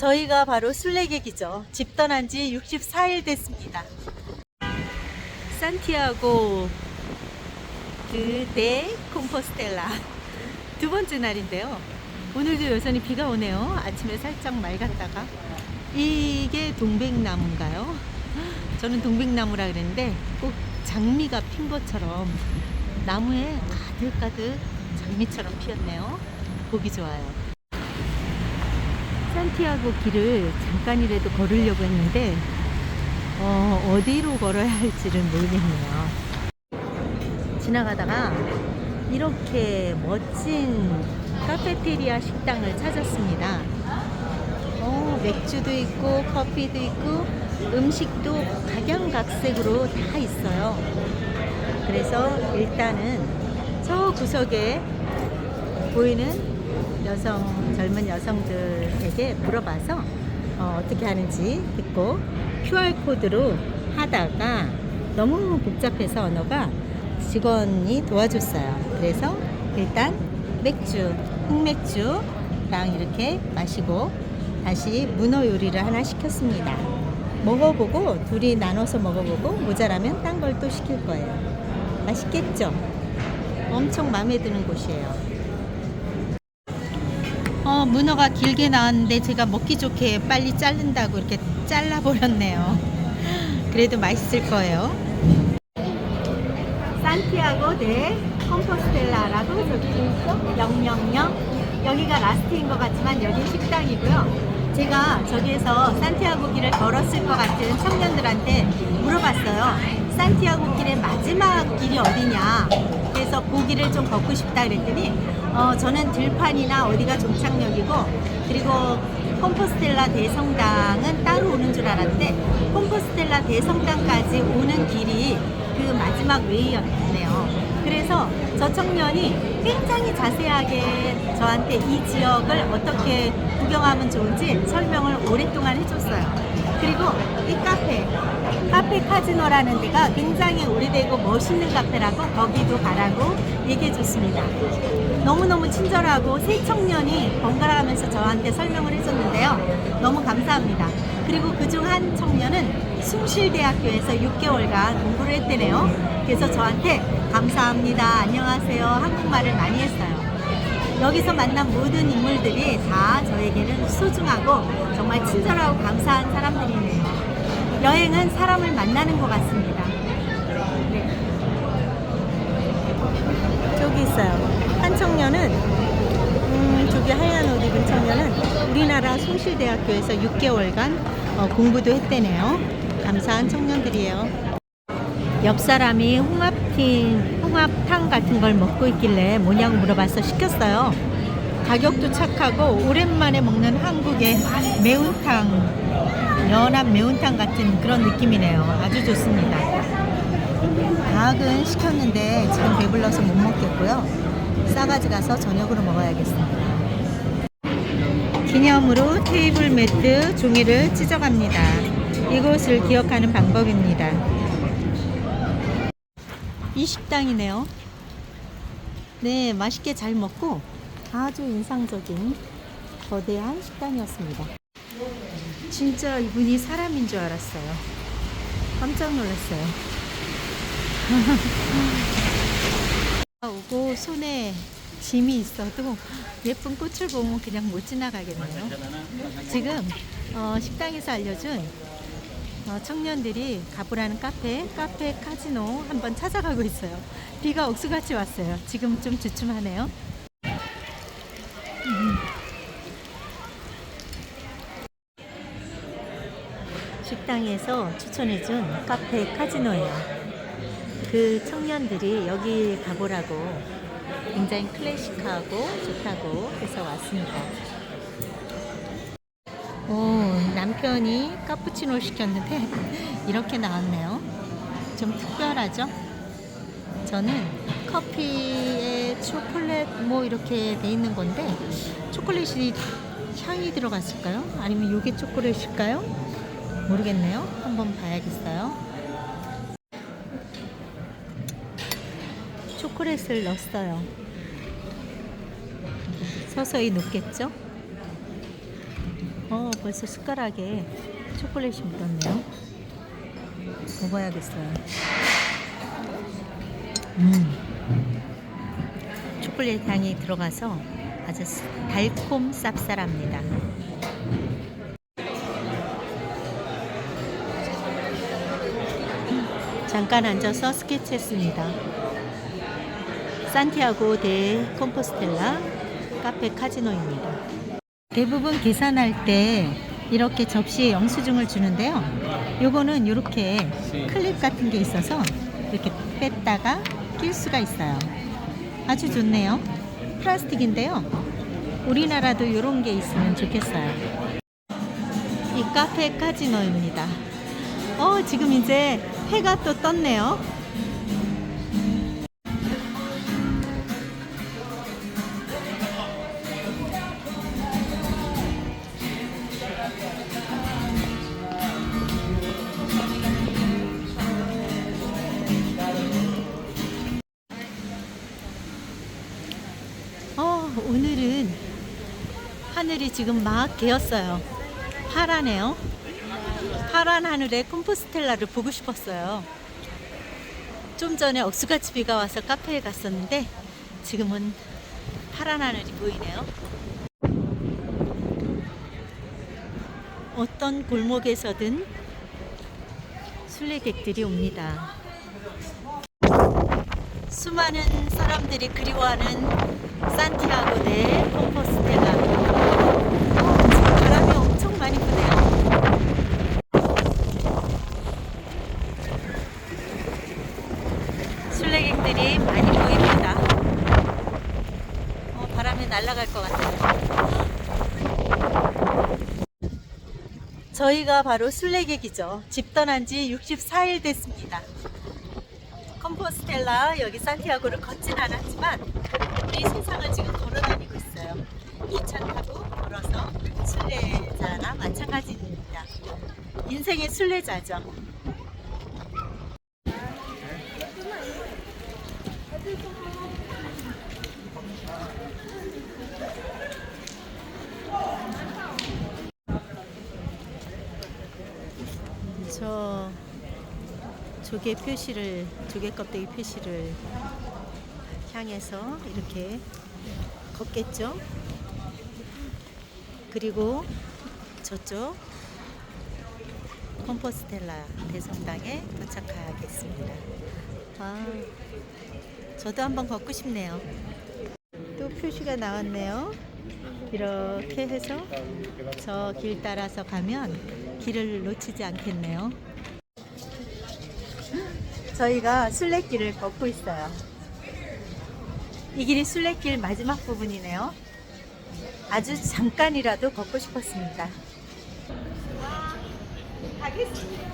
저희가 바로 순례객이죠. 집 떠난 지 64일 됐습니다. 산티아고 드데 콤포스텔라 두 번째 날인데요. 오늘도 여전히 비가 오네요. 아침에 살짝 맑았다가 이게 동백나무인가요? 저는 동백나무라 그랬는데 꼭 장미가 핀 것처럼 나무에 가득가득 장미처럼 피었네요. 보기 좋아요. 산티아고 길을 잠깐이라도 걸으려고 했는데 어, 어디로 걸어야 할지를 모르겠네요. 지나가다가 이렇게 멋진 카페테리아 식당을 찾았습니다. 어, 맥주도 있고 커피도 있고 음식도 각양각색으로 다 있어요. 그래서 일단은 저 구석에 보이는 여성 젊은 여성들에게 물어봐서 어, 떻게 하는지 듣고 QR 코드로 하다가 너무 복잡해서 언어가 직원이 도와줬어요. 그래서 일단 맥주, 흑맥주랑 이렇게 마시고 다시 문어 요리를 하나 시켰습니다. 먹어보고 둘이 나눠서 먹어보고 모자라면 딴 걸 또 시킬 거예요. 맛있겠죠? 엄청 마음에 드는 곳이에요. 어, 문어가 길게 나왔는데 제가 먹기 좋게 빨리 자른다고 이렇게 잘라버렸네요. 그래도 맛있을 거예요. 산티아고 데 컴포스텔라라고 저기 있죠? 000 여기가 라스트인 것 같지만 여기 식당이고요. 제가 저기에서 산티아고 길을 걸었을 것 같은 청년들한테 물어봤어요. 산티아고 길의 마지막 길이 어디냐? 그래서 그 길을 좀 걷고 싶다 그랬더니 어, 저는 들판이나 어디가 종착역이고 그리고 콤포스텔라 대성당은 따로 오는 줄 알았는데 콤포스텔라 대성당까지 오는 길이 그 마지막 웨이였네요. 그래서 저 청년이 굉장히 자세하게 저한테 이 지역을 어떻게 구경하면 좋은지 설명을 오랫동안 해줬어요. 그리고 이 카페, 카페 카지노라는 데가 굉장히 오래되고 멋있는 카페라고 거기도 가라고 얘기해 줬습니다. 너무너무 친절하고 새 청년이 번갈아가면서 저한테 설명을 해줬는데요. 너무 감사합니다. 그리고 그 중 한 청년은 숭실대학교에서 6개월간 공부를 했대네요. 그래서 저한테 감사합니다. 안녕하세요. 한국말을 많이 했어요. 여기서 만난 모든 인물들이 다 저에게는 소중하고 정말 친절하고 감사한 사람들이네요. 여행은 사람을 만나는 것 같습니다. 네. 저기 있어요. 한 청년은 음, 저기 하얀 옷 입은 청년은 우리나라 숭실대학교에서 6개월간 어, 공부도 했대네요. 감사한 청년들이에요. 옆 사람이 홍합탕, 홍합탕 같은 걸 먹고 있길래 뭐냐고 물어봐서 시켰어요. 가격도 착하고 오랜만에 먹는 한국의 매운탕, 연한 매운탕 같은 그런 느낌이네요. 아주 좋습니다. 닭은 시켰는데 지금 배불러서 못 먹겠고요. 싸가지 가서 저녁으로 먹어야겠습니다. 기념으로 테이블 매트 종이를 찢어갑니다. 이곳을 기억하는 방법입니다. 이 식당이네요. 네, 맛있게 잘 먹고 아주 인상적인 거대한 식당이었습니다. 진짜 이분이 사람인 줄 알았어요. 깜짝 놀랐어요. 오고 손에 짐이 있어도 예쁜 꽃을 보면 그냥 못 지나가겠네요. 지금 어, 식당에서 알려준 어, 청년들이 가보라는 카페, 카페 카지노 한번 찾아가고 있어요. 비가 억수같이 왔어요. 지금 좀 주춤하네요. 음. 식당에서 추천해준 카페 카지노예요. 그 청년들이 여기 가보라고 굉장히 클래식하고 좋다고 해서 왔습니다. 오, 남편이 카푸치노 시켰는데 이렇게 나왔네요. 좀 특별하죠? 저는 커피에 초콜릿 뭐 이렇게 돼 있는 건데 초콜릿이 향이 들어갔을까요? 아니면 이게 초콜릿일까요? 모르겠네요. 한번 봐야겠어요. 초콜릿을 넣었어요. 서서히 녹겠죠? 어, 벌써 숟가락에 초콜릿이 묻었네요. 먹어야겠어요. 음. 초콜릿 향이 들어가서 아주 달콤 쌉쌀합니다. 잠깐 앉아서 스케치했습니다. 산티아고 데 콤포스텔라 카페 카지노입니다. 대부분 계산할 때 이렇게 접시에 영수증을 주는데요. 요거는 이렇게 클립 같은 게 있어서 이렇게 뺐다가 낄 수가 있어요. 아주 좋네요. 플라스틱인데요. 우리나라도 이런 게 있으면 좋겠어요. 이 카페 카지노입니다. 어, 지금 이제 해가 또 떴네요. 어, 오늘은 하늘이 지금 막 개었어요. 파라네요. 파란 하늘에 콤포스텔라를 보고 싶었어요. 좀 전에 억수같이 비가 와서 카페에 갔었는데 지금은 파란 하늘이 보이네요. 어떤 골목에서든 순례객들이 옵니다. 수많은 사람들이 그리워하는 산티아고 데 콤포스텔라. 어, 지금 바람이 엄청 많이 부네요. 순례객들이 많이 보입니다. 어, 바람에 날아갈 것 같아요. 저희가 바로 순례객이죠. 집 떠난 지 64일 됐습니다. 컴포스텔라 여기 산티아고를 걷진 않았지만 우리 세상을 지금 걸어다니고 있어요. 기차 타고 걸어서 순례자나 마찬가지입니다. 인생의 순례자죠. 저 조개 표시를 조개 껍데기 표시를 향해서 이렇게 걷겠죠. 그리고 저쪽 컴포스텔라 대성당에 도착하겠습니다. 아, 저도 한번 걷고 싶네요. 또 표시가 나왔네요. 이렇게 해서 저 길 따라서 가면 길을 놓치지 않겠네요. 저희가 순례길을 걷고 있어요. 이 길이 순례길 마지막 부분이네요. 아주 잠깐이라도 걷고 싶었습니다. 가겠습니다.